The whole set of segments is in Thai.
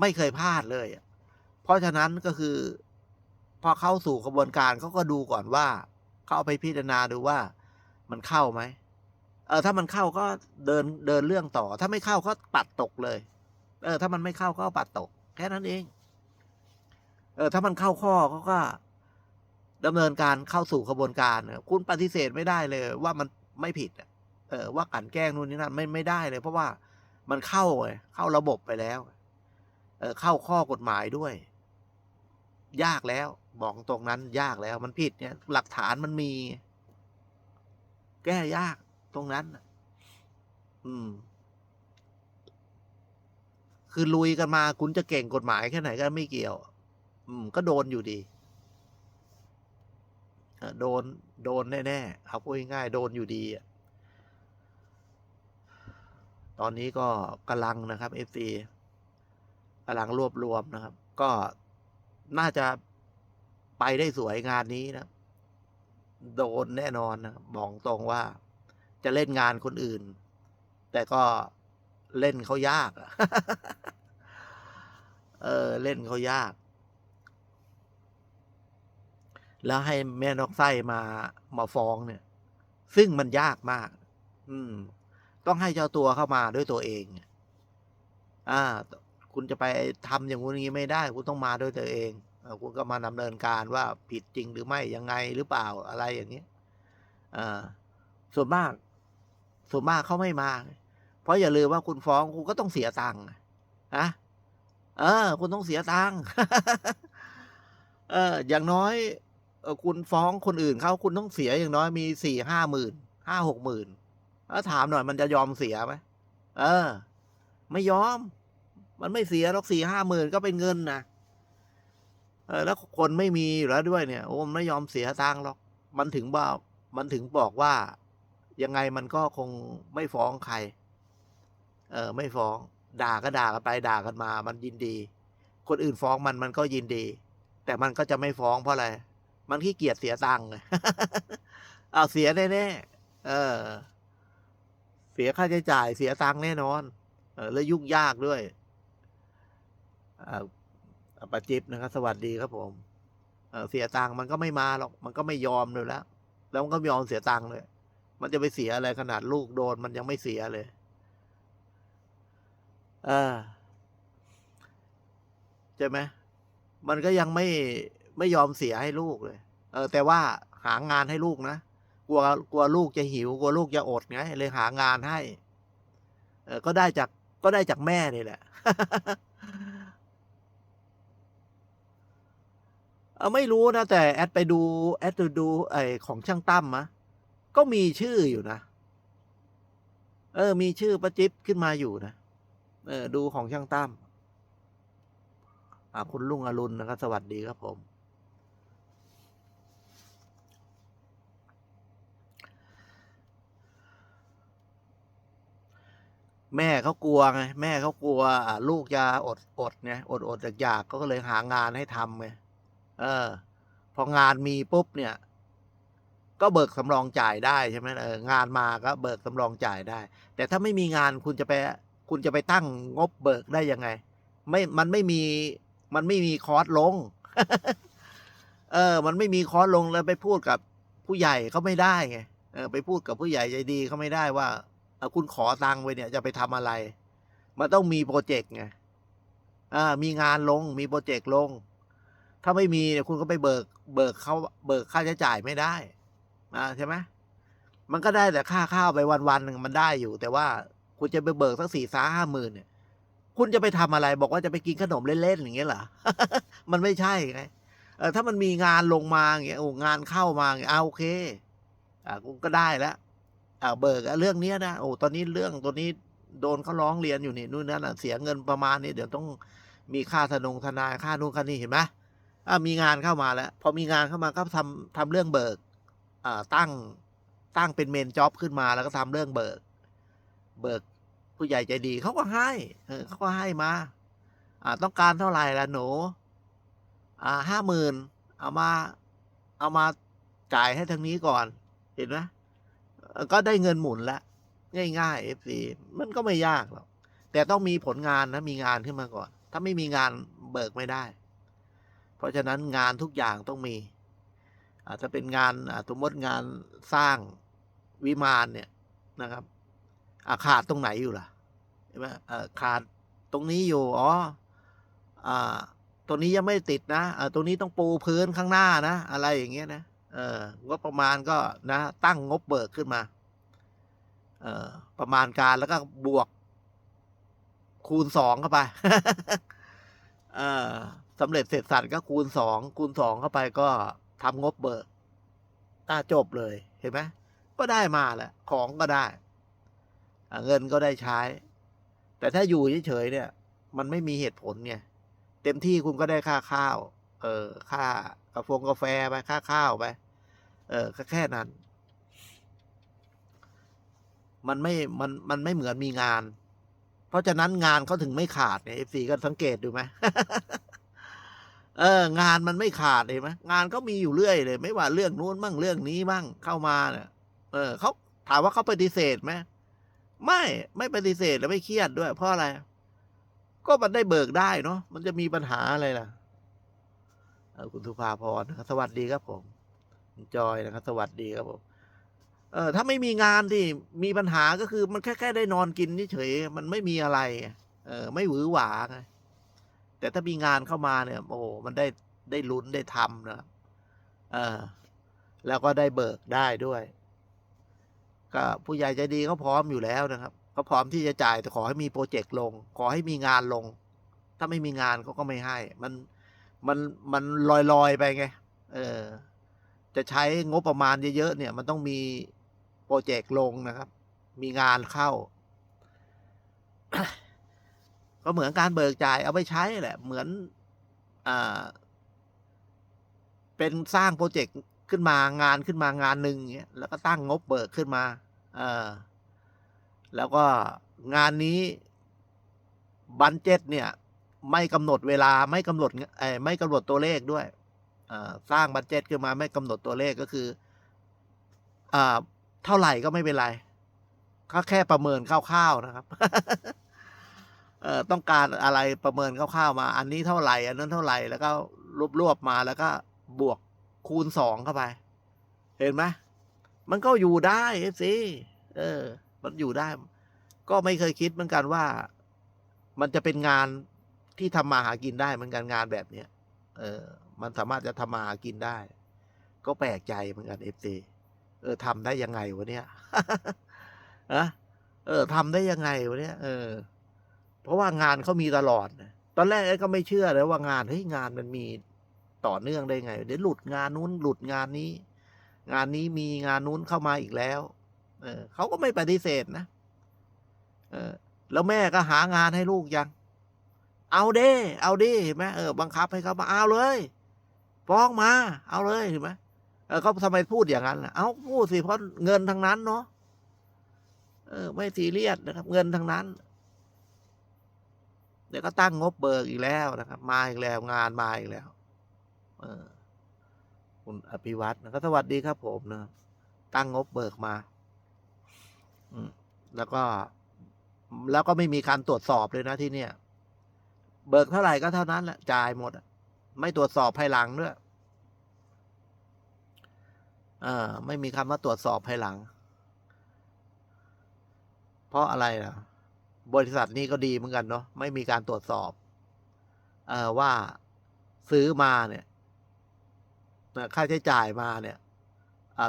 ไม่เคยพลาดเลย เพราะฉะนั้นก็คือ พอเข้าสู่กระบวนการเขาก็ดูก่อนว่าเขาเอาไปพิจารณาดูว่ามันเข้าไหมเออถ้ามันเข้าก็เดินเดินเรื่องต่อ ถ้าไม่เข้าก็ปัดตกเลย เออ ถ้ามันไม่เข้าก็ปัดตก แค่นั้นเอง เออถ้ามันเข้าข้อเขาก็ดำเนินการเข้าสู่กระบวนการคุณปฏิเสธไม่ได้เลย ว่ามันไม่ผิดเออว่ากลันแกล้งนู่นนี่นั่นไม่ไม่ได้เลย เพราะว่ามันเข้าไงเข้าระบบไปแล้ว เข้าข้อกฎหมายด้วย ยากแล้วบอกตรงนั้นยากแล้วมันผิดเนี่ย หลักฐานมันมี แก้ยากตรงนั้น อืม คือลุยกันมาคุณจะเก่งกฎหมายแค่ไหนก็ไม่เกี่ยว อืม ก็โดนอยู่ดีโดนโดนแน่ๆเอาพูดง่ายๆโดนอยู่ดีตอนนี้ก็กำลังนะครับเอฟซี กำลังรวบรวมนะครับ ก็น่าจะไปได้สวยงานนี้นะ โดนแน่นอนนะบอกตรงว่าจะเล่นงานคนอื่น แต่ก็เล่นเขายากเออ เล่นเขายาก แล้วให้แม่นกไส้มามาฟ้องเนี่ย ซึ่งมันยากมาก อืม ต้องให้เจ้าตัวเข้ามาด้วยตัวเอง อ่า คุณจะไปทำอย่างงู้นอย่างนี้ไม่ได้ คุณต้องมาด้วยตัวเองคุณก็มาดำเนินการว่าผิดจริงหรือไม่ยังไงหรือเปล่าอะไรอย่างนี้อ่าส่วนมาก ส่วนมากเขาไม่มา เพราะอย่าลืมว่าคุณฟ้องคุณก็ต้องเสียตังค์นะเออ คุณต้องเสียตังค์เออ อย่างน้อยคุณฟ้องคนอื่นเขาคุณต้องเสียอย่างน้อยมีสี่ห้าหมื่นห้าหกหมื่นแล้วถามหน่อยมันจะยอมเสียไหมเออ ไม่ยอม มันไม่เสียหรอกสี่ห้าหมื่นก็เป็นเงินนะเออแล้วคนไม่มีอยู่แล้วด้วยเนี่ย โอ้มันไม่ยอมเสียตังค์หรอก มันถึงว่ามันถึงบอกว่ายังไงมันก็คงไม่ฟ้องใคร เออ ไม่ฟ้อง ด่าก็ด่ากันไปด่ากันมา มันยินดี คนอื่นฟ้องมันมันก็ยินดี แต่มันก็จะไม่ฟ้องเพราะอะไร มันขี้เกียจเสียตังค์เอาเสียแน่ๆเออ เสียค่าใช้จ่าย เสียตังค์แน่นอน เออ แล้วยุ่งยากด้วย ปาจิบนะครับ สวัสดีครับผมเสียตังค์มันก็ไม่มาหรอก มันก็ไม่ยอมเลยแล้ว แล้วมันก็ยอมเสียตังค์เลย มันจะไปเสียอะไรขนาดลูกโดนมันยังไม่เสียเลยเออใช่ไหมมันก็ยังไม่ไม่ยอมเสียให้ลูกเลย เออ แต่ว่าหางานให้ลูกนะกลัวกลัวลูกจะหิวกลัวลูกจะอดไงเลยหางานให้ เออก็ได้จากก็ได้จากแม่นี่แหละ เออไม่รู้นะ แต่แอดไปดู แอดดูดูไอของช่างตั้มมะ ก็มีชื่ออยู่นะ เออ มีชื่อประจิ๊บขึ้นมาอยู่นะ เออ ดูของช่างตั้มอ่าคุณลุงอรุณนะครับ สวัสดีครับผม แม่เขากลัวไง แม่เขากลัวลูกจะอดอดไงอดอดอยากๆเขาก็เลยหางานให้ทำไง เออ พองานมีปุ๊บเนี่ย ก็เบิกสำรองจ่ายได้ใช่ไหมเอองานมาก็เบิกสำรองจ่ายได้ แต่ถ้าไม่มีงานคุณจะไปคุณจะไปตั้งงบเบิกได้ยังไง ไม่มันไม่มีมันไม่มีคอร์สลง เออ มันไม่มีคอร์สลงแล้วไปพูดกับผู้ใหญ่เขาไม่ได้ไงเออไปพูดกับผู้ใหญ่ใจดีเขาไม่ได้ว่าเออคุณขอตังค์ไว้เนี่ยจะไปทำอะไร มันต้องมีโปรเจกต์ไงอ่ามีงานลงมีโปรเจกต์ลง ถ้าไม่มีเนี่ยคุณก็ไปเบิก เบิกเขาเบิกค่าใช้จ่ายไม่ได้อ่าใช่ไหมมันก็ได้แต่ค่าข้าวไปวันๆหนึ่งมันได้อยู่ แต่ว่าคุณจะไปเบิกสักสี่สาห้าหมื่นเนี่ย คุณจะไปทำอะไร บอกว่าจะไปกินขนมเล่นๆอย่างเงี้ยเหรอมันไม่ใช่ไงเออถ้ามันมีงานลงมาอย่างเงี้ยโอ้งานเข้ามาอย่างเงี้ยอ่าโอเค อ่าคุณก็ได้แล้วอ่าเบิกเรื่องเนี้ยนะโอ้ตอนนี้เรื่องตัวนี้โดนเขาร้องเรียนอยู่นี่นู่นนั่นเสียเงินประมาณนี้เดี๋ยวต้องมีค่าทนงทนายค่านู่นค่านี่เห็นไหม มีงานเข้ามาแล้ว พอมีงานเข้ามาก็ทำทำเรื่องเบิกตั้งตั้งเป็นเมนจ็อบขึ้นมาแล้วก็ทำเรื่องเบิก เบิกผู้ใหญ่ใจดีเขาก็ให้เขาก็ให้มาอ่าต้องการเท่าไหร่ล่ะหนูอ่าห้าหมื่นเอามาเอามาจ่ายให้ทางนี้ก่อน เห็นไหมก็ได้เงินหมุนและง่ายๆเอฟซีมันก็ไม่ยากหรอกแต่ต้องมีผลงานนะมีงานขึ้นมาก่อน ถ้าไม่มีงานเบิกไม่ได้ เพราะฉะนั้นงานทุกอย่างต้องมี อาจจะเป็นงานอ่าสมมติงานสร้างวิมานเนี่ยนะครับอาขาดตรงไหนอยู่ล่ะใช่ไหมอ่อขาดตรงนี้อยู่อ๋ออ่าตรงนี้ยังไม่ติดนะอ่าตรงนี้ต้องปูพื้นข้างหน้านะ อะไรอย่างเงี้ยนะเอองบประมาณก็นะตั้งงบเบิกขึ้นมาเออประมาณการแล้วก็บวกคูณสองเข้าไป เออ สำเร็จเสร็จสัตว์ก็คูณสองคูณสองเข้าไปก็ทำงบเบิกอ่าจบเลยเห็นไหมก็ได้มาแหละของก็ได้ เงินก็ได้ใช้ แต่ถ้าอยู่เฉยๆเนี่ย มันไม่มีเหตุผลไงเต็มที่คุณก็ได้ค่าข้าว เออค่ากาแฟกาแฟไปค่าข้าวไปเออก็แค่นั้น มันไม่มันมันไม่เหมือนมีงาน เพราะฉะนั้นงานเขาถึงไม่ขาดเนี่ยเอฟซีก็สังเกตดูไหม เอองานมันไม่ขาดเห็นไหมงานก็มีอยู่เรื่อยเลย ไม่ว่าเรื่องนู้นบ้างเรื่องนี้บ้างเข้ามาเนี่ยเออเขาถามว่าเขาปฏิเสธไหมไม่ไม่ปฏิเสธและไม่เครียดด้วย เพราะอะไร ก็มันได้เบิกได้เนาะมันจะมีปัญหาอะไรล่ะเออคุณสุภาพรนะสวัสดีครับผมจอยนะครับ สวัสดีครับผมเออถ้าไม่มีงานที่มีปัญหาก็คือมันแค่แค่ได้นอนกินเฉยมันไม่มีอะไร เออ ไม่หวือหวาไง แต่ถ้ามีงานเข้ามาเนี่ย โอ้โหมันได้ได้ลุ้นได้ทำนะครับเออแล้วก็ได้เบิกได้ด้วย ก็ผู้ใหญ่ใจดีเขาพร้อมอยู่แล้วนะครับเขาพร้อมที่จะจ่ายแต่ขอให้มีโปรเจกต์ลง ขอให้มีงานลง ถ้าไม่มีงานเขาก็ไม่ให้ มันมันมันลอยลอยไปไง เออ จะใช้งบประมาณเยอะๆเนี่ย มันต้องมีโปรเจกต์ลงนะครับ มีงานเข้า ก็เหมือนการเบิกจ่ายเอาไปใช้แหละ เหมือนอ่าเป็นสร้างโปรเจกต์ขึ้นมางานขึ้นมางานหนึ่งเงี้ยแล้วก็ตั้งงบเบิกขึ้นมาเออแล้วก็งานนี้บันเจ็ตเนี่ย ไม่กำหนดเวลาไม่กำหนดเออไม่กำหนดตัวเลขด้วยสร้างบันเจ็ตขึ้นมาไม่กำหนดตัวเลขก็คืออเท่าไหร่ก็ไม่เป็นไรก็แค่ประเมินคร่าวๆนะครับ เอ่อต้องการอะไรประเมินคร่าวๆมา อันนี้เท่าไหร่อันนั้นเท่าไหร่แล้วก็รวบๆมาแล้วก็บวกคูณสองเข้าไป เห็นไหมมันก็อยู่ได้สิเออ มันอยู่ได้ ก็ไม่เคยคิดเหมือนกันว่า มันจะเป็นงานที่ทำมาหากินได้เหมือนกันงานแบบเนี้ยเออ มันสามารถจะทำมาหากินได้ ก็แปลกใจเหมือนกันเอฟซีเออทำได้ยังไงวะเนี่ยอะเออทำได้ยังไงวะเนี่ยเออ เพราะว่างานเขามีตลอด ตอนแรกไอ้ก็ไม่เชื่อเลยว่างานเฮ้ยงานมันมีต่อเนื่องได้ไง เดี๋ยวหลุดงานนู้นหลุดงานนี้ งานนี้มีงานนู้นเข้ามาอีกแล้ว เออเขาก็ไม่ปฏิเสธนะ เออ แล้วแม่ก็หางานให้ลูกยัง เอาเด้ เอาดิเห็นไหมเออบังคับให้เขามาเอาเลยฟ้องมา เอาเลยเห็นไหมเออเขาทำไมพูดอย่างนั้นล่ะ เอาพูดสิเพราะเงินทั้งนั้นเนาะเออ ไม่ซีเรียสนะครับ เงินทั้งนั้น ดี๋ยวก็ตั้งงบเบิกอีกแล้วนะครับ มาอีกแล้วงานมาอีกแล้วเออคุณอภิวัตนะครับสวัสดีครับผมนะตั้งงบเบิกมา อืมแล้วก็ แล้วก็ไม่มีการตรวจสอบเลยนะที่เนี่ย เบิกเท่าไหร่ก็เท่านั้นแหละจ่ายหมดไม่ตรวจสอบภายหลังด้วยเออไม่มีคำว่าตรวจสอบภายหลัง เพราะอะไรนะ บริษัทนี้ก็ดีเหมือนกันเนาะไม่มีการตรวจสอบ เออว่าซื้อมาเนี่ยค่าใช้จ่ายมาเนี่ย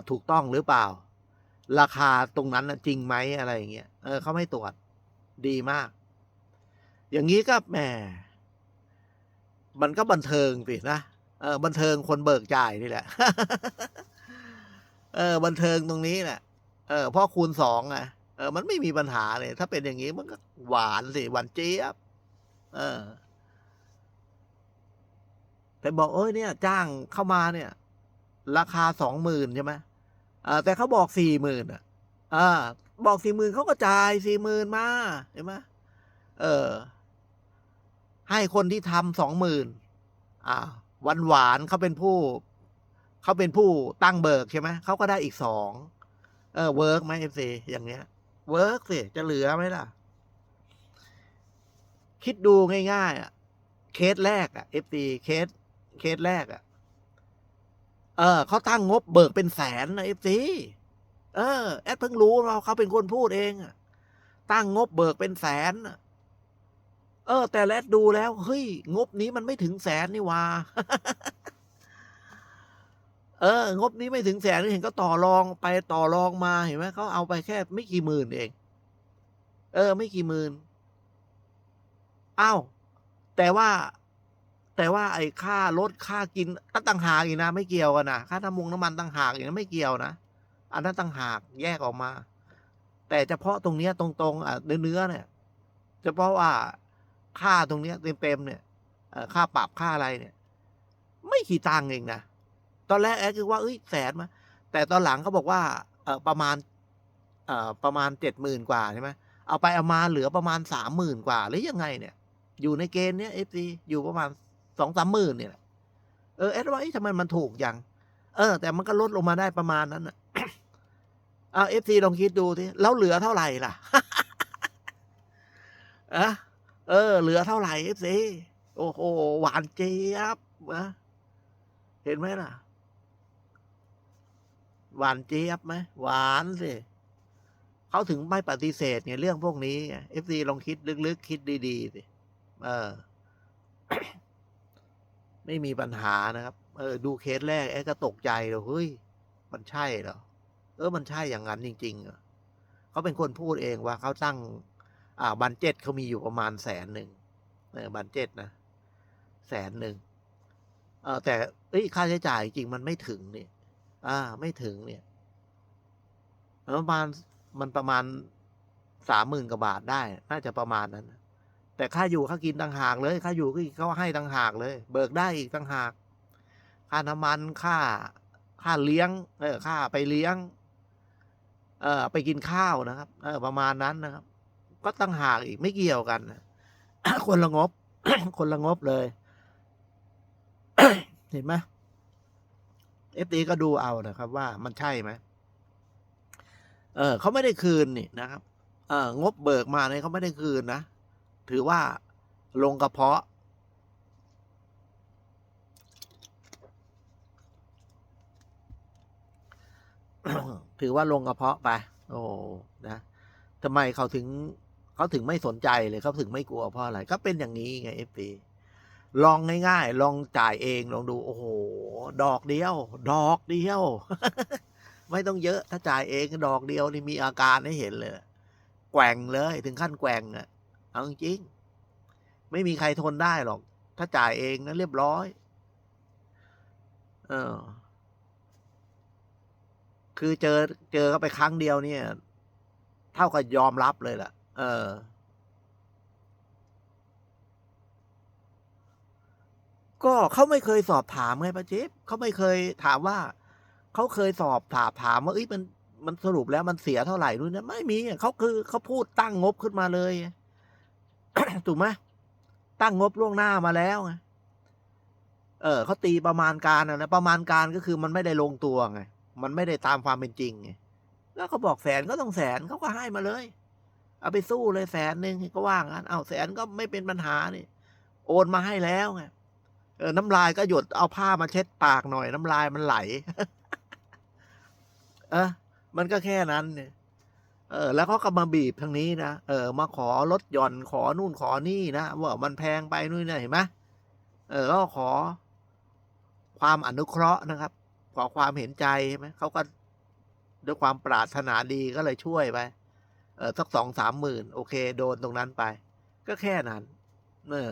ถูกต้องหรือเปล่า ราคาตรงนั้นจริงไหมอะไรอย่างเงี้ยเออเขาไม่ตรวจดีมาก อย่างนี้ก็แหมมันก็บันเทิงสินะเออบันเทิงคนเบิกจ่ายนี่แหละ เออ บันเทิงตรงนี้แหละ เออพราะคูณสองไง เออ มันไม่มีปัญหาเลยถ้าเป็นอย่างนี้มันก็หวานสิหวานเจี๊ยบ เออ แต่บอกเอ้ยเนี่ย จ้างเข้ามาเนี่ย ราคาสองหมื่นใช่ไหมอ่าแต่เขาบอกสี่หมื่นอะอ่าบอกสี่หมื่นเขาก็จ่ายสี่หมื่นมาเห็นไหมเออ ให้คนที่ทำสองหมื่นอ่าหวานหวานเขาเป็นผู้เขาเป็นผู้ตั้งเบิกใช่ไหมเขาก็ได้อีกสองเออเวิร์กไหมเอฟซีอย่างเงี้ย เวิร์กสิจะเหลือไหมล่ะ คิดดูง่ายๆอะ เคสแรกอะเอฟซีเคส เคสแรกอะ เออเขาตั้งงบเบิกเป็นแสนนะเอฟซีเออ แอดเพิ่งรู้เราเขาเป็นคนพูดเองตั้งงบเบิกเป็นแสนเออ แต่แรดดูแล้วเฮ้ยงบนี้มันไม่ถึงแสนนี่ว่า เอองบนี้ไม่ถึงแสนเห็นก็ต่อรองไปต่อรองมาเห็นไหมเขาเอาไปแค่ไม่กี่หมื่นเอง เออ ไม่กี่หมื่นอ้าวแต่ว่า แต่ว่าไอ้ค่ารถค่ากินก็ต่างหากอีกนะ ไม่เกี่ยวกันนะค่าน้ำมงน้ำมันต่างหากอย่างนั้ไม่เกี่ยวนะอันนั้นต่างหากแยกออกมา แต่เฉพาะตรงเนี้ยตรงๆอะเนื้อเนื้อเนี่ยเฉพาะว่าค่าตรงเนี้ยเต็มๆเนี่ยค่าปรับค่าอะไรเนี่ย ไม่กี่ตังเองนะ ตอนแรกแอดคือว่าเอ้ยแสนมาแต่ตอนหลังเขาบอกว่าเออประมาณเอ่อประมาณเจ็ดหมื่นกว่าใช่ไหมเอาไปเอามาเหลือประมาณสามหมื่นกว่า หรือยังไงเนี่ย อยู่ในเกณฑ์เนี้ยเอฟซีอยู่ประมาณสองสามหมื่นเนี่ยเออแอดว่าทำไมมันถูกย่างเออ แต่มันก็ลดลงมาได้ประมาณนั้นนะเอาเอฟซีลองคิดดูทีแล้วเหลือเท่าไหร่ล่ะอะเออ เหลือเท่าไหร่เอฟซีโอ้โหหวานเจี๊ยบนะเห็นไหมล่ะ หวานเจี๊ยบไหมหวานสิเขาถึงไม่ปฏิเสธเนี่ยเรื่องพวกนี้เอฟซีลองคิดลึกๆคิดดีๆสิเออ ไม่มีปัญหานะครับ เออ ดูเคสแรกแอก็ตกใจเลยเฮ้ย มันใช่เหรอเออมันใช่อย่างนั้นจริงๆเหรอเขาเป็นคนพูดเองว่าเขาตั้ง อ่า บันเจ็ตเขามีอยู่ประมาณแสนหนึ่งเออบันเจ็ตนะแสนหนึ่งเออแต่เอ้ยค่าใช้จ่ายจริงมันไม่ถึงเนี่ย อ่า ไม่ถึงเนี่ยประมาณมันประมาณสามหมื่นกว่าบาทได้ น่าจะประมาณนั้น แต่ค่าอยู่ค่ากินต่างหากเลย ค่าอยู่ก็เขาให้ต่างหากเลย เบิกได้อีกต่างหาก ค่าน้ำมันค่า ค่าเลี้ยง เออ ค่าไปเลี้ยง เออไปกินข้าวนะครับ เออ ประมาณนั้นนะครับ ก็ต่างหากอีกไม่เกี่ยวกันนะคนละงบ คนละงบเลย เห็นไหม เอฟตีก็ดูเอานะครับว่ามันใช่ไหมเออเขาไม่ได้คืนนี่นะครับ เอองบเบิกมาเนี่ยเขาไม่ได้คืนนะ ถือว่าลงกระเพาะ ถือว่าลงกระเพาะไป โอ้นะทำไมเขาถึงเขาถึงไม่สนใจเลยเขาถึงไม่กลัวเพราะอะไร ก็เป็นอย่างนี้ไงเอฟซี ลองง่ายๆ ลองจ่ายเองลองดูโอ้โห ดอกเดียว ดอกเดียว ไม่ต้องเยอะถ้าจ่ายเองดอกเดียวนี่มีอาการให้เห็นเลยแกว่งเลยถึงขั้นแกว่งอะเอาจริงไม่มีใครทนได้หรอก ถ้าจ่ายเองนะเรียบร้อย เออ คือเจอเจอเขาไปครั้งเดียวเนี่ย เท่ากับยอมรับเลยล่ะ เออ ก็เขาไม่เคยสอบถามไงป้าเจ๊บเขาไม่เคยถามว่าเขาเคยสอบถามถามว่าเอ้ยมันมันสรุปแล้วมันเสียเท่าไหร่นู่นนะไม่มีเขาคือเขาพูดตั้งงบขึ้นมาเลยถูกไหมตั้งงบล่วงหน้ามาแล้วไงเออเขาตีประมาณการนะนะประมาณการก็คือมันไม่ได้ลงตัวไงมันไม่ได้ตามความเป็นจริงไงแล้วเขาบอกแสนก็ต้องแสนเขาก็ให้มาเลย เอาไปสู้เลยแสนหนึ่งก็ว่างั้นเอาแสนก็ไม่เป็นปัญหานี่โอนมาให้แล้วไง เออน้ำลายก็หยดเอาผ้ามาเช็ดปากหน่อย น้ำลายมันไหล เออมันก็แค่นั้นเนี่ยเออ แล้วเขาก็มาบีบทางนี้นะเออ มาขอลดหย่อนขอนู่นขอนี่นะว่ามันแพงไปนู่นนี่เห็นไหมเออก็ขอ ความอนุเคราะห์นะครับ ขอความเห็นใจใช่ไหมเขาก็ด้วยความปรารถนาดีก็เลยช่วยไปเออสักสองสามหมื่นโอเค โดนตรงนั้นไป ก็แค่นั้น เออ